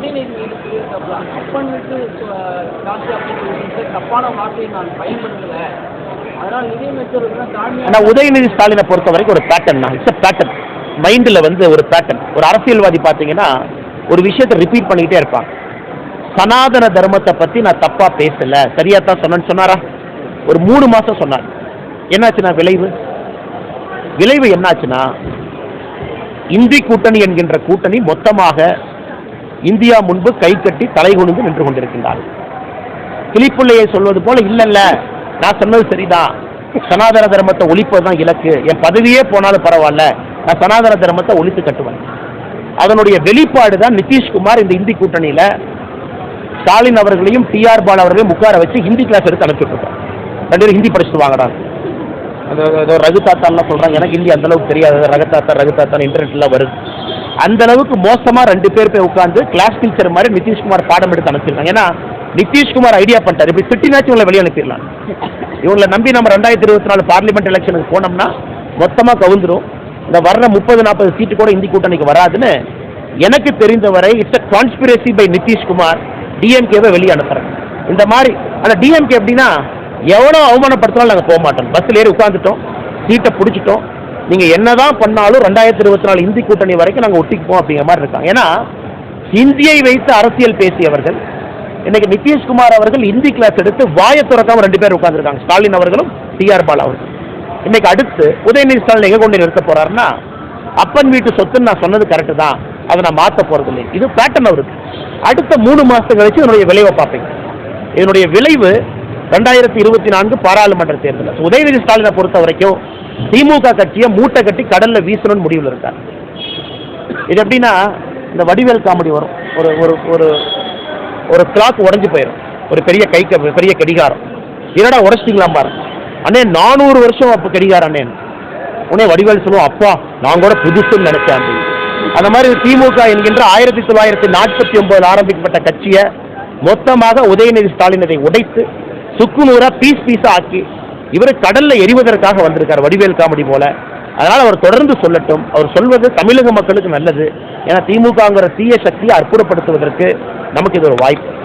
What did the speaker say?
உதயநிதி மீது காசு அப்படின்னு தப்பான வார்த்தையை நான் பயன்படுத்தல. ஆனால் உதயநிதி ஸ்டாலினை பொறுத்த வரைக்கும் ஒரு பேட்டர்ன் தான். இட்ஸ் பேட்டர்ன் மைண்டில் வந்து ஒரு பேட்டர்ன் ஒரு அரசியல்வாதி பார்த்தீங்கன்னா ஒரு விஷயத்தை ரிப்பீட் பண்ணிக்கிட்டே இருப்பான். சனாதன தர்மத்தை பற்றி நான் தப்பாக பேசலை. சரியாக தான் சொன்னேன்னு சொன்னாரா? ஒரு மூணு மாதம் சொன்னார். என்னாச்சுன்னா விளைவு? விளைவு என்னாச்சுன்னா இந்தி கூட்டணி என்கின்ற கூட்டணி மொத்தமாக இந்தியா முன்பு கை கட்டி தலை குனிந்து நின்று கொண்டிருக்கின்றார் கிளிப்புள்ளையை சொல்வது போல இல்லைல்ல நான் சொன்னது சரிதான். சனாதன தர்மத்தை ஒழிப்பது தான் இலக்கு. என் பதவியே போனாலும் பரவாயில்ல. நான் சனாதன தர்மத்தை ஒழித்து கட்டுவேன். அதனுடைய வெளிப்பாடு தான் நிதிஷ்குமார் இந்த இந்தி கூட்டணியில ஸ்டாலின் அவர்களையும் டிஆர் பால் அவர்களையும் உட்கார வச்சு ஹிந்தி கிளாஸ் எடுத்து அனுப்பிச்சுட்டு ரெண்டு பேரும் ஹிந்தி படிச்சுட்டு வாங்கடா. அந்த ரகு தாத்தான்லாம் சொல்றாங்க. எனக்கு ஹிந்தி அந்த அளவுக்கு தெரியாது. ரகு தாத்தா ரகு தாத்தா இன்டர்நெட்லாம் வருது அந்த அளவுக்கு மோசமா ரெண்டு பேர் போய் உட்காந்து கிளாஸ் டீச்சர் மாதிரி நிதிஷ்குமார் பாடம் எடுத்து அனுப்பிச்சிருக்காங்க. ஏன்னா நிதிஷ்குமார் ஐடியா பண்ணிட்டார். இப்படி திட்டினாச்சும் இவங்களை வெளியே அனுப்பிடலாம். இவங்களை நம்பி நம்ம ரெண்டாயிரத்தி இருபத்தி நாலு பார்லிமெண்ட் எலெக்ஷனுக்கு போனோம்னா மொத்தமா கவுந்துரும். இந்த வர்ற முப்பது நாற்பது சீட்டு கூட இந்தி கூட்டணிக்கு வராதுன்னு எனக்கு தெரிந்தவரை it's a conspiracy by Nitish Kumar டிஎம்கேவை வெளியே அனுப்புறேன். இந்த மாதிரி அந்த டிஎம்கே எப்படின்னா எவ்வளோ அவமானப்படுத்தினாலும் நாங்கள் போக மாட்டோம். பஸ்ஸில் ஏறி உட்காந்துட்டோம் சீட்டை பிடிச்சிட்டோம். நீங்கள் என்னதான் பண்ணாலும் ரெண்டாயிரத்தி இருபத்தி நாலு இந்தி கூட்டணி வரைக்கும் நாங்கள் ஒட்டிக்குவோம் அப்படிங்கிற மாதிரி இருக்காங்க. ஏன்னா ஹிந்தியை வைத்து அரசியல் பேசியவர்கள் இன்னைக்கு நிதிஷ்குமார் அவர்கள் இந்தி கிளாஸ் எடுத்து வாயை துறக்காம ரெண்டு பேர் உட்காந்துருக்காங்க ஸ்டாலின் அவர்களும் டிஆர் பாலா அவர்கள் இன்னைக்கு அடுத்து உதயநிதி ஸ்டாலின் எங்க கொண்டு நிறுத்த போறாருன்னா அப்பன் வீட்டு சொத்துன்னு நான் சொன்னது கரெக்டு தான். அதை நான் மாற்ற போறது இல்லை இது பேட்டர்ன் அவருக்கு. அடுத்த மூணு மாதம் கழிச்சு இதனுடைய விளைவை பார்ப்பீங்க. இதனுடைய விளைவு ரெண்டாயிரத்தி இருபத்தி நான்கு பாராளுமன்ற தேர்தல். உதயநிதி ஸ்டாலினை பொறுத்த வரைக்கும் திமுக கட்சியை மூட்டை கட்டி கடல்ல வீசணும்னு முடிவில் இருக்கார். இது எப்படின்னா இந்த வடிவேல் காமெடி வரும். ஒரு ஒரு ஒரு ஒரு கிளாக் உடைஞ்சு போயிடும் ஒரு பெரிய கை பெரிய கடிகாரம். என்னடா உடைச்சிட்டீங்களாம் பாரு. அண்ணே நானூறு வருஷம் அப்போ கடிகாரம் அண்ணே. உடனே வடிவேல் சொல்லுவோம் அப்பா நான் கூட புதுசுன்னு நினைச்சேன். அந்த மாதிரி திமுக என்கின்ற ஆயிரத்தி தொள்ளாயிரத்தி நாற்பத்தி ஒன்பதில் ஆரம்பிக்கப்பட்ட கட்சியை மொத்தமாக உதயநிதி ஸ்டாலின் உடைத்து சுக்குநூறா பீஸ் பீஸாக ஆக்கி இவர் கடல்ல எரிவதற்காக வந்திருக்கார் வடிவேல் காமெடி போல. அதனால் அவர் தொடர்ந்து சொல்லட்டும். அவர் சொல்வது தமிழக மக்களுக்கு நல்லது. ஏன்னா திமுகங்கிற தீய சக்தியை அற்புதப்படுத்துவதற்கு நமக்கு இது ஒரு வாய்ப்பு.